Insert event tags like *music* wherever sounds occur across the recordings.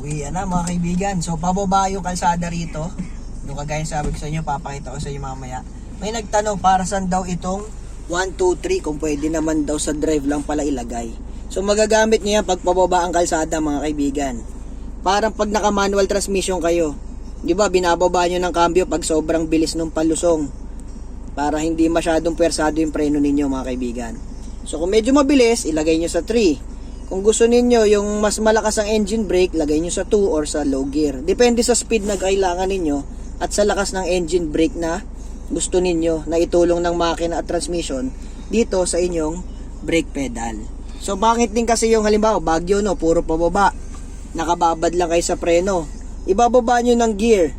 Uwi na mga kaibigan. So pababa yung kalsada rito. Yung kagaya sabi ko sa inyo, papakita ko sa inyo mamaya. May nagtanong para saan daw itong 1, 2, 3 kung pwede naman daw sa drive lang pala ilagay. So magagamit niya pag pababa ang kalsada mga kaibigan. Parang pag naka manual transmission kayo. Di ba binababa nyo ng cambio pag sobrang bilis ng palusong. Para hindi masyadong pwersado yung preno ninyo mga kaibigan. So kung medyo mabilis, ilagay nyo sa 3. Kung gusto ninyo yung mas malakas ang engine brake, lagay nyo sa 2 or sa low gear. Depende sa speed na kailangan ninyo at sa lakas ng engine brake na gusto ninyo na itulong ng makina at transmission dito sa inyong brake pedal. So bakit din kasi yung halimbawa bagyo no, puro pababa. Nakababad lang kayo sa preno. Ibababa nyo ng gear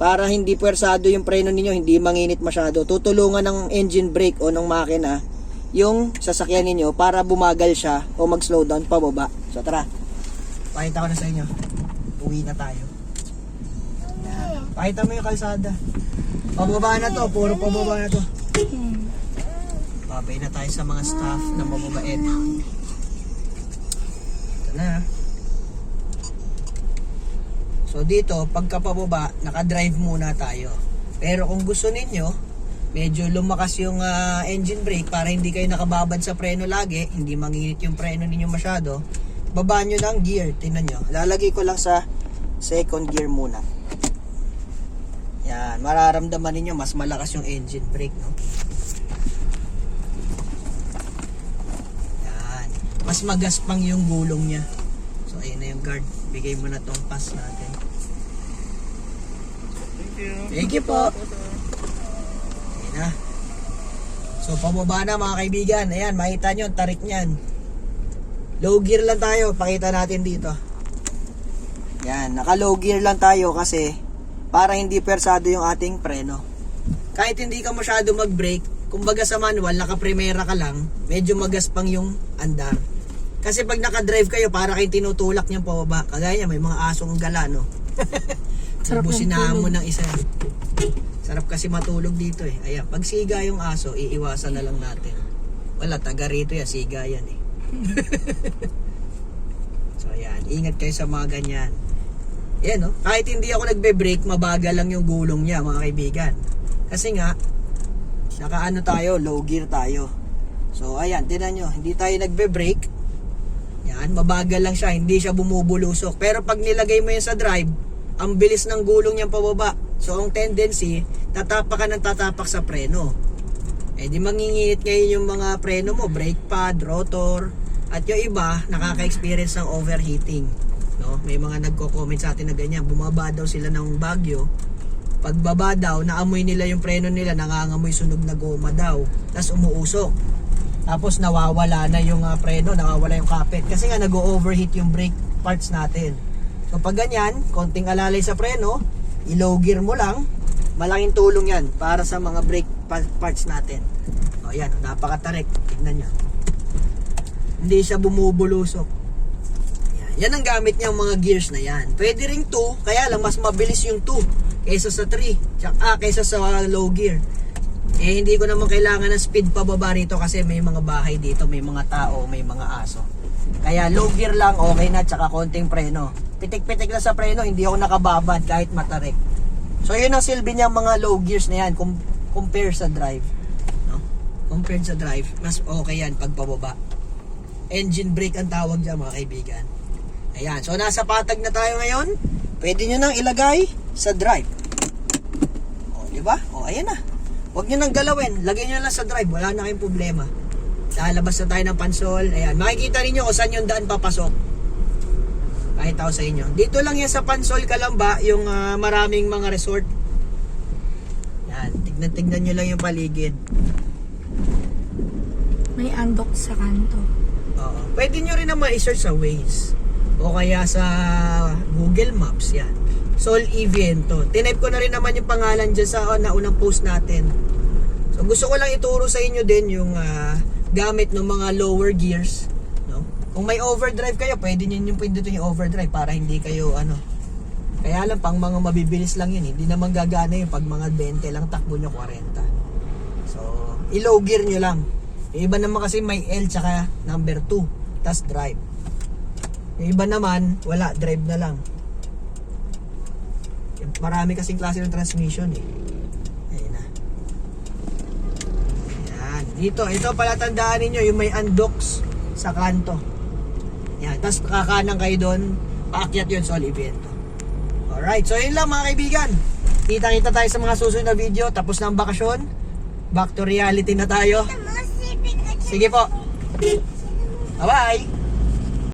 para hindi pwersado yung preno ninyo, hindi manginit masyado. Tutulungan ng engine brake o ng makina yung sasakyan ninyo para bumagal siya o mag-slow down pababa. So tara, pakita ko na sa inyo. Uwi na tayo. Yan. Pakita mo yung kalsada. Pababa na to, puro pababa na to. Babay na tayo sa mga staff na mababait. Ito na. So dito, pagka pababa, naka-drive muna tayo. Pero kung gusto ninyo, medyo lumakas yung ah, engine brake para hindi kayo nakababad sa preno lagi, hindi manginit yung preno ninyo masyado, baba nyo ng gear, tingnan nyo. Lalagay ko lang sa second gear muna. Yan, mararamdaman ninyo mas malakas yung engine brake, no? Yan. Mas magaspang yung gulong niya. So, ayun na yung guard. Bigay mo na tong pass natin. Thank you. Thank you po. Ayun na. So, pababa na mga kaibigan. Ayan, makita nyo, tarik niyan. Low gear lang tayo. Pakita natin dito. Yan, naka low gear lang tayo kasi para hindi persado yung ating preno. Kahit hindi ka masyado mag-brake, kumbaga sa manual, naka-primera ka lang, medyo magaspang yung andar. Kasi pag naka-drive kayo, para kayo tinutulak niyang pababa. Kagaya may mga asong gala, no? *laughs* Sarap ng mo ng isa. Sarap kasi matulog dito eh. Ayan, pag siga yung aso, iiwasan na lang natin. Wala, taga rito yan, siga yan eh. *laughs* so ayan, ingat kayo sa mga ganyan. Yan no, kahit hindi ako nagbe-brake, mabagal lang yung gulong niya mga kaibigan. Kasi nga, naka ano tayo, low gear tayo. So ayan, tinan nyo, hindi tayo nagbe-brake. Yan, mabagal lang siya, hindi siya bumubulusok. Pero pag nilagay mo yan sa drive, ang bilis ng gulong niyan pababa. So ang tendency, tatapak ka ng tatapak sa preno. Eh di manginginit ngayon yung mga preno mo, brake pad, rotor, at yung iba nakaka-experience ng overheating. No? May mga nagko-comment sa atin na ganyan, bumaba daw sila ng bagyo. Pagbaba daw, naamoy nila yung preno nila, nangangamoy sunog na goma daw. Tapos umuusok. Tapos nawawala na yung ah, preno, nawawala yung kapit. Kasi nga nag-overheat yung brake parts natin. So pag ganyan, konting alalay sa preno, i-low gear mo lang, malaking tulong yan para sa mga brake pa- parts natin. O yan, napakatarik. Tignan nyo. Hindi siya bumubulusok. Yan, yan ang gamit niyang mga gears na yan. Pwede ring 2, kaya lang mas mabilis yung 2 kaysa sa 3. Tsaka, ah, kaysa sa low gear. Eh, hindi ko naman kailangan ng speed pababa rito kasi may mga bahay dito, may mga tao, may mga aso. Kaya low gear lang, okay na, tsaka konting preno. Pitik-pitik na sa preno, hindi ako nakababad kahit matarik. So, yun ang silbi niya mga low gears na yan, compare sa drive. No? Compared sa drive, mas okay yan pag pababa. Engine brake ang tawag dyan mga kaibigan. Ayan, so nasa patag na tayo ngayon. Pwede nyo nang ilagay sa drive. O, di ba? O, ayan na. Huwag nyo nang galawin. Lagay nyo lang sa drive. Wala na kayong problema. Lalabas na tayo ng pansol. Ayan. Makikita ninyo kung saan yung daan papasok. Kahit ako sa inyo. Dito lang yan sa pansol Kalamba, yung ah, maraming mga resort. Yan. Tignan-tignan nyo lang yung paligid. May andok sa kanto. Oo. Pwede nyo rin naman i-search sa Waze. O kaya sa Google Maps yan. Sol Eviento. Tinype ko na rin naman yung pangalan dyan sa uh, naunang post natin. So gusto ko lang ituro sa inyo din yung ah, gamit ng mga lower gears. No? Kung may overdrive kayo, pwede nyo yung pindutin yung overdrive para hindi kayo ano. Kaya lang pang mga mabibilis lang yun. Hindi naman gagana yun pag mga 20 lang takbo nyo 40. So, i-low gear nyo lang. Yung iba naman kasi may L tsaka number 2. tas drive. Yung iba naman, wala, drive na lang. Marami kasing klase ng transmission eh. Ayun na. Yan. Dito, ito pala tandaan ninyo, yung may undocs sa kanto. Yan. Tapos kakanan kayo doon, paakyat yun sa Oliviento. Alright, so yun lang mga kaibigan. Kita-kita tayo sa mga susunod na video. Tapos na ang bakasyon. Back to reality na tayo. Sige po. Bye-bye!